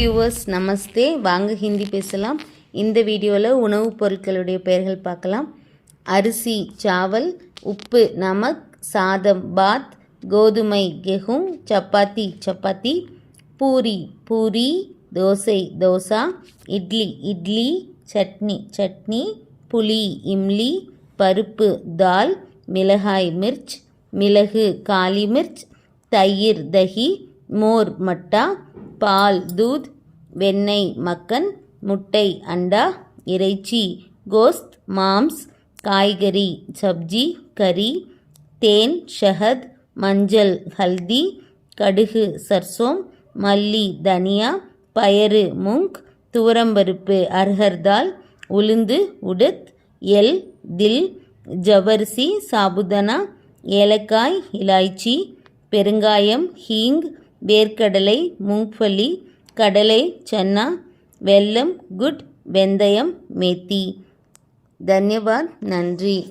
Viewers நமஸ்தே வாங்க ஹிந்தி பேசலாம். இந்த வீடியோவில் உணவுப் பொருட்களுடைய பெயர்கள் பார்க்கலாம். அரிசி சாவல் உப்பு நமக் சாதம் பாத் கோதுமை கெஹும் சப்பாத்தி சப்பாத்தி பூரி பூரி தோசை தோசா இட்லி இட்லி சட்னி சட்னி புளி இம்லி பருப்பு தால் மிளகாய் மிர்ச் மிளகு காளி மிர்ச் தயிர் தஹி மோர் மட்டா பால் தூத் வெண்ணெய் மக்கன் முட்டை அண்டா இறைச்சி கோஸ்த் மாம்ஸ் காய்கறி சப்ஜி கறி தேன் ஷஹத் மஞ்சள் ஹல்தி கடுகு சர்சோம் மல்லி தனியா பயறு மூங் துவரம்பருப்பு அர்ஹர்தால் உளுந்து உடுத் எல் தில் ஜவரிசி சாபுதனா ஏலக்காய் இலாய்ச்சி பெருங்காயம் ஹீங் வேர்க்கடலை மூங்ஃபலி கடலை சன்னா வெல்லம் குட் வெந்தயம் மேத்தி. தன்யவாத். நன்றி.